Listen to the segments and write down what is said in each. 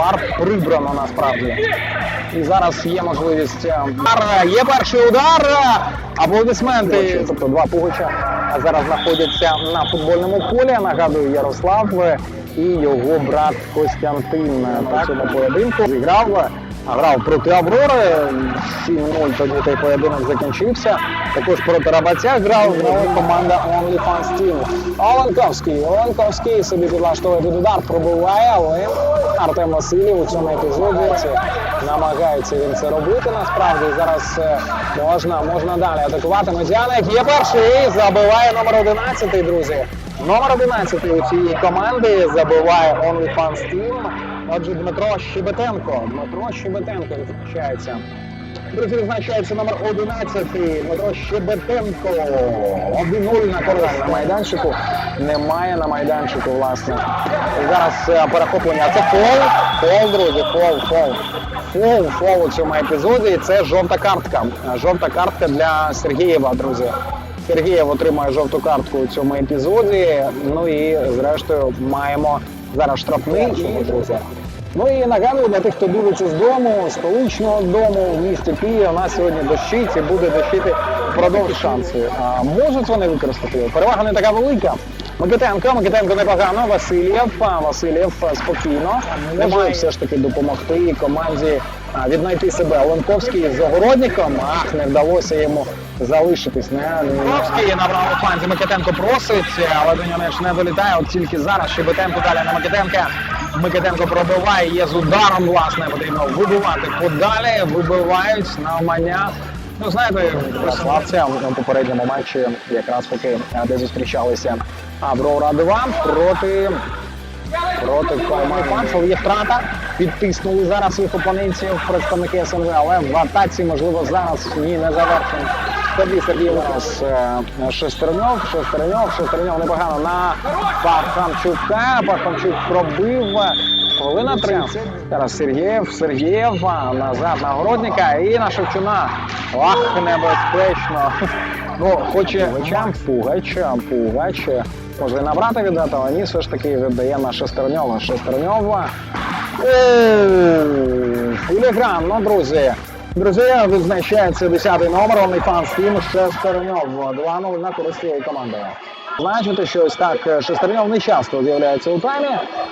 тротуар прибрано насправді. І зараз є можливість. е. Є перший удар. Аплодисменти. Тобто два Пугача зараз знаходяться на футбольному полі. Нагадую, Ярослав і його брат Костянтин на цьому поєдинку зіграв. Грав проти Аврори. 7-0 тоді той поєдинок закінчився. Також проти Рабаця грав ну, команда OnlyFans Team. Оленковський. Оленковський собі підлаштовує під удар, пробиває, але Артем Васильєв у цьому епізоді намагається він це робити. Насправді зараз е, можна, можна далі атакувати. Медяник є перший, забиває номер 11, друзі. Номер 11 у цієї команди забиває OnlyFans Team. Отже, Дмитро Щебетенко. Дмитро Щебетенко відзначається. Друзі, відзначається номер 11. Дмитро Щебетенко. 1-0 на кордоні на майданчику. Немає на майданчику, власне. І зараз е, перехоплення. Це фол. Фол, друзі, фол, фол. Фол, фол у цьому епізоді. І це жовта картка. Жовта картка для Сергієва, друзі. Сергієв отримає жовту картку у цьому епізоді. Ну і зрештою маємо зараз штрафний. друзі. Ну і нагадую для тих, хто дивиться з дому, столичного дому в місті Києві. У нас сьогодні дощить і буде дощити впродовж шанси. А можуть вони використати його? Перевага не така велика. Микитенко, Микитенко непогано, Васильєв, Васильєв спокійно. Може все ж таки допомогти команді віднайти себе. Оленковський з огородником. Ах, не вдалося йому залишитись. Не, Оленковський набрав у фанзі. Микитенко просить, але до нього не долітає. От тільки зараз Щебетенко далі на Микитенка. Микитенко пробиває, є з ударом, власне, потрібно вибивати подалі, вибивають навмання. Ну, знаєте, Ярославця у попередньому матчі якраз таки е, де зустрічалися Аврора 2 проти проти Панцел. Є втрата. Підтиснули зараз їх опонентів представники СНВ, але в атаці, можливо, зараз ні, не завершено. Тоді Сергій у нас е, Шестерньов, Шестерньов, Шестерньов непогано на Пахамчука. Пахамчук пробив. Хвилина 30. Зараз Сергієв, Сергієв, назад на Городника і на Шевчуна. Ах, небезпечно. Ну, хоче Пугач, Пугач. Може набрати віддати, але ні, все ж таки віддає на Шестерньова. Шестерньова. Філіграм, ну, друзі. Друзі, відзначається 10-й номер, OnlyFans Team Шестерньов. 2-0 на користь цієї команди. Значити, що ось так е, Шестерньов не часто з'являється у таймі,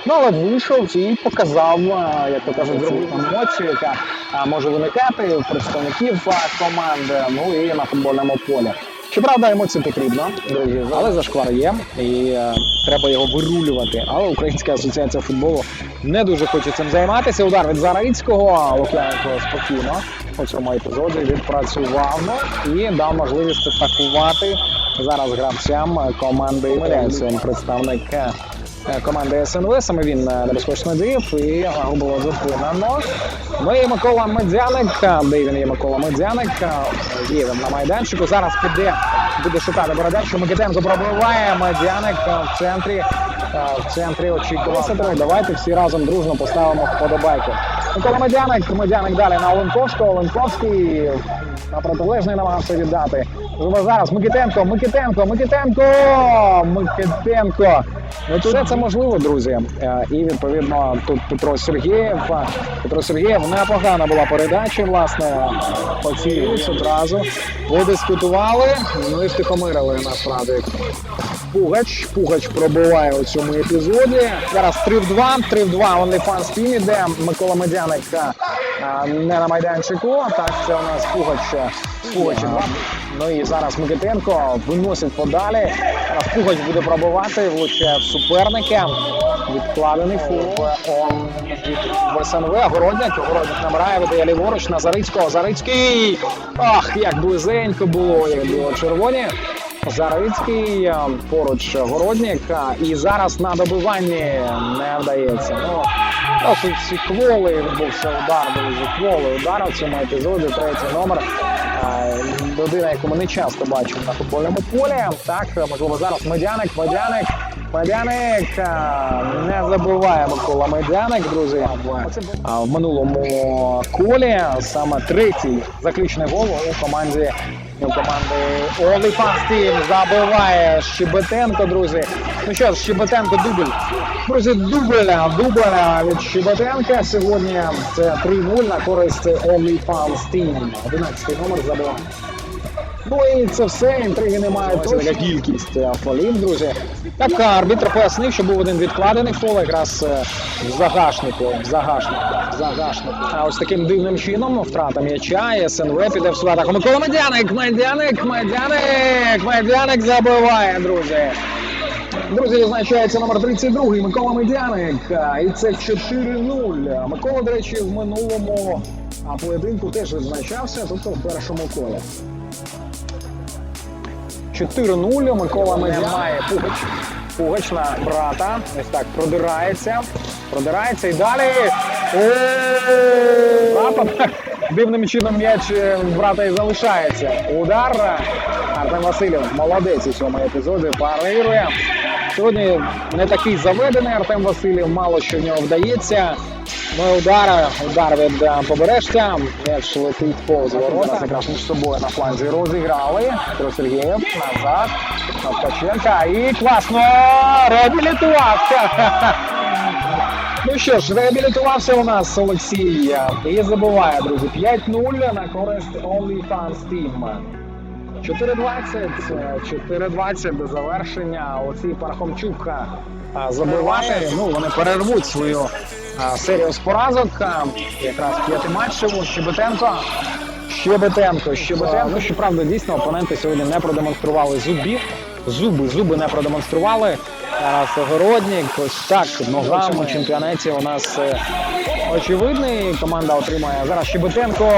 ну але вийшов і показав, е, як то кажуть, зробив емоцію, яка е, може виникати у представників команди, ну і на футбольному полі. Щоправда, емоції потрібно, друзі, але зашквар є і е, треба його вирулювати. Але Українська асоціація футболу не дуже хоче цим займатися. Удар від Зарицького, Лук'яненко спокійно у цьому епізоді відпрацював і дав можливість атакувати зараз гравцям команди. Він представник е, команди СНВ. Саме він е, небезпечно діяв і е, було зупинено. І Микола Медяник, е, де він є Микола Медяник, е, є він на майданчику. Зараз піде, буде шукати передачу. Микитенко пробиває Медяник е, в центрі. е, В центрі очікував. Давайте всі разом дружно поставимо вподобайки. Микола Медяник, Медяник далі на Оленковського. Оленковський на протилежний намагався віддати. Зараз Микитенко, Микитенко, Микитенко, Микитенко. Ну, все це можливо, друзі. Е, І відповідно тут Петро Сергієв. Петро Сергієв непогана була передача, власне, по цій одразу. Видискутували, ну і втихомирили насправді. Пугач. Пугач пробиває у цьому епізоді. Зараз 3 в 2. 3 в 2 OnlyFans Team іде. Микола Медяник а, не на майданчику. Так, це у нас Пугач. е, Пугач. Ну і зараз Микитенко виносить подалі. Пугач буде пробивати, влучає в суперника. Відкладений фул он в СНВ. Городник. Городник набирає, видає ліворуч на Зарицького. Зарицький. Ах, як близенько було, як було червоні. Зарицький е, поруч Городник. І зараз на добиванні не вдається. Ну, досить кволий відбувся удар, дуже кволий удар в цьому епізоді. Третій номер. Людина, яку ми не часто бачимо на футбольному полі. Так, можливо, зараз Медяник, Медяник. Медяник не забуває Микола Медяник, друзі. А в минулому колі саме третій заключний гол у команді команди OnlyFans Team забиває Щебетенко, друзі. Ну що ж, Щебетенко дубль. Друзі, дубля, дубля від Щебетенка. Сьогодні це 3-0 на користь OnlyFans Team. 11 номер забиває. Ну і це все, інтриги немає. Точно. Така кількість е, фолів, друзі. Так, арбітр пояснив, що був один відкладений фол, якраз е, в загашнику, в загашнику, в загашнику. А ось таким дивним чином втрата м'яча, СНВ піде в свою атаку. Микола Медяник, Медяник, Медяник, Медяник забиває, друзі. Друзі, відзначається номер 32 Микола Медяник. І це 4-0. Микола, до речі, в минулому поєдинку теж відзначався, тобто в першому колі. 4-0. Микола Медяник має Пугач. Пугач на брата. Ось так продирається. Продирається і далі. Брата дивним чином м'яч е, брата і залишається. Удар. Артем Васильов молодець у цьому епізоді. Парирує. Сьогодні не такий заведений Артем Васильов, мало що в нього вдається. І удар, удар від е, побережця. М'яч летить повз ворота. Зараз якраз між собою на фланзі розіграли. Петро Сергієв назад. На Ткаченка. І класно реабілітувався. Ну що ж, реабілітувався у нас Олексій. І забуває, друзі. 5-0 на користь OnlyFans Team. 4.20, е, 4.20 до завершення. Оцій Пархомчук а, забиває. Ну, вони перервуть свою серію з поразок. Якраз п'ятиматчеву. Щебетенко. Щебетенко, Щебетенко. Ну, щоправда, дійсно, опоненти сьогодні не продемонстрували зубів. Зуби, зуби не продемонстрували. Зараз ось так, нога в цьому чемпіонаті у нас е, очевидний. Команда отримає зараз Щебетенко.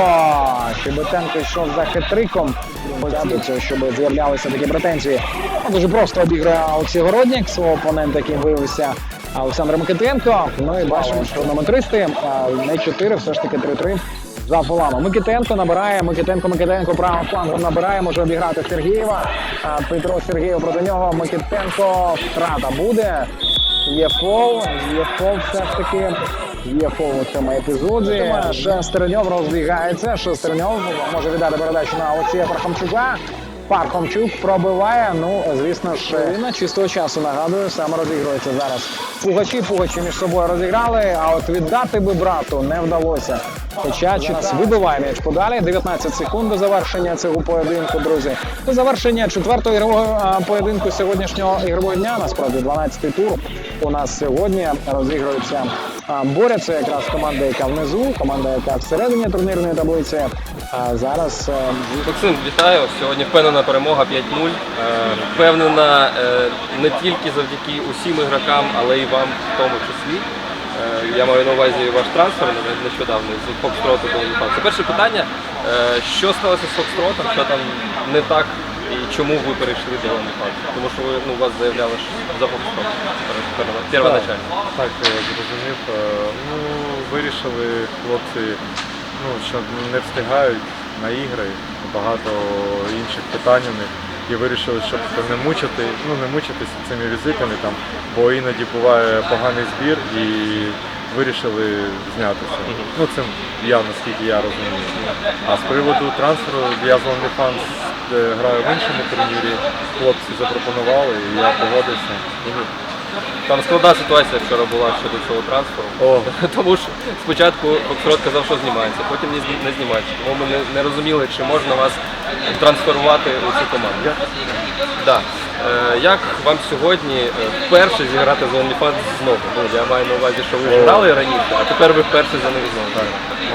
Щебетенко йшов за хитриком. Цього, щоб з'являлися такі претензії. Дуже просто обіграє Олексій Городник, свого опонента, яким виявився Олександр Микитенко. Ну і бачимо, що нометристи, не 4, все ж таки 3-3 за фолами. Микитенко набирає, Микитенко, Микитенко правим флангом набирає, може обіграти Сергієва. Петро Сергієв проти нього. Микитенко втрата буде. Є фол, є фол все ж таки. Є фол у цьому епізоді. Шестерньов розбігається. Шестерньов може віддати передачу на Олексія Пархомчука. Пархомчук пробиває. Ну, звісно ж, він чистого часу нагадую, саме розігрується зараз. Пугачі, пугачі між собою розіграли, а от віддати би брату не вдалося. Хоча час вибиває м'яч подалі. 19 секунд до завершення цього поєдинку, друзі. До завершення четвертого ігрового поєдинку сьогоднішнього ігрового дня. Насправді 12-й тур у нас сьогодні розігрується. Борються якраз команда, яка внизу, команда, яка всередині турнірної таблиці. А зараз е, Максим, вітаю. Сьогодні впевнена перемога 5-0. Е, Впевнена е, не тільки завдяки усім ігрокам, але й вам в тому числі. Я маю на увазі ваш трансфер нещодавно з Фокстроту до. Це перше питання. Що сталося з Фокстротом? Що там не так і чому ви перейшли до Олімпіади? Тому що ви ну, вас заявляли що за Фокстрот первоначально. Так, е, зрозумів. Е, Ну, вирішили хлопці, ну, що не встигають на ігри, багато інших питань у них. І вирішили, щоб не мучити, ну не мучитися цими візитами там, бо іноді буває поганий збір і вирішили знятися. Ну це я наскільки я розумію. А з приводу трансферу я з OnlyFans е, граю в іншому турнірі. Хлопці запропонували, і я погодився. Там складна ситуація вчора була щодо цього трансферу. О, Тому що спочатку Фокстрот казав, що знімається, потім не знімається. Тому ми не, не розуміли, чи можна вас трансферувати у цю команду. Да. Е, як вам сьогодні е, вперше зіграти з OnlyFans знову? Ну, я маю на увазі, що ви грали раніше, а тепер ви вперше за них знову.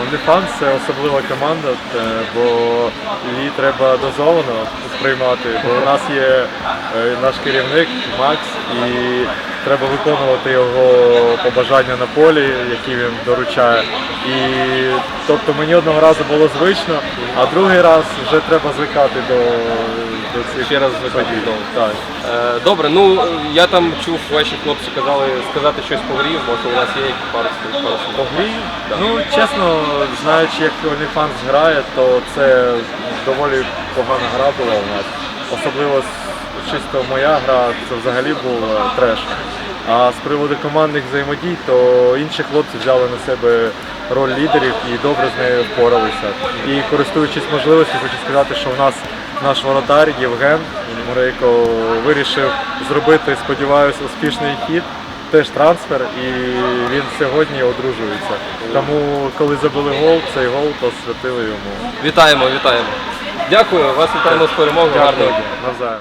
OnlyFans це особлива команда, е, бо її треба дозовано сприймати, бо у нас є наш керівник Макс, і треба виконувати його побажання на полі, які він доручає. І тобто мені одного разу було звично, а другий раз вже треба звикати до, Ще раз. Так. Е, добре, ну я там чув, ваші хлопці казали сказати щось по грі, може у вас є пару пару. По грі? Ну, чесно, знаючи, як OnlyFans грає, то це доволі погана гра була у нас. Особливо чисто моя гра, це взагалі був е, треш. А з приводу командних взаємодій, то інші хлопці взяли на себе роль лідерів і добре з нею впоралися. І користуючись можливістю, хочу сказати, що в нас наш воротар Євген Мурейко вирішив зробити, сподіваюся, успішний хід. Теж трансфер, і він сьогодні одружується. Тому, коли забили гол, цей гол посвятили йому. Вітаємо, вітаємо. Дякую, вас вітаємо з перемогою. Гарного Дякую дня. навзаєм.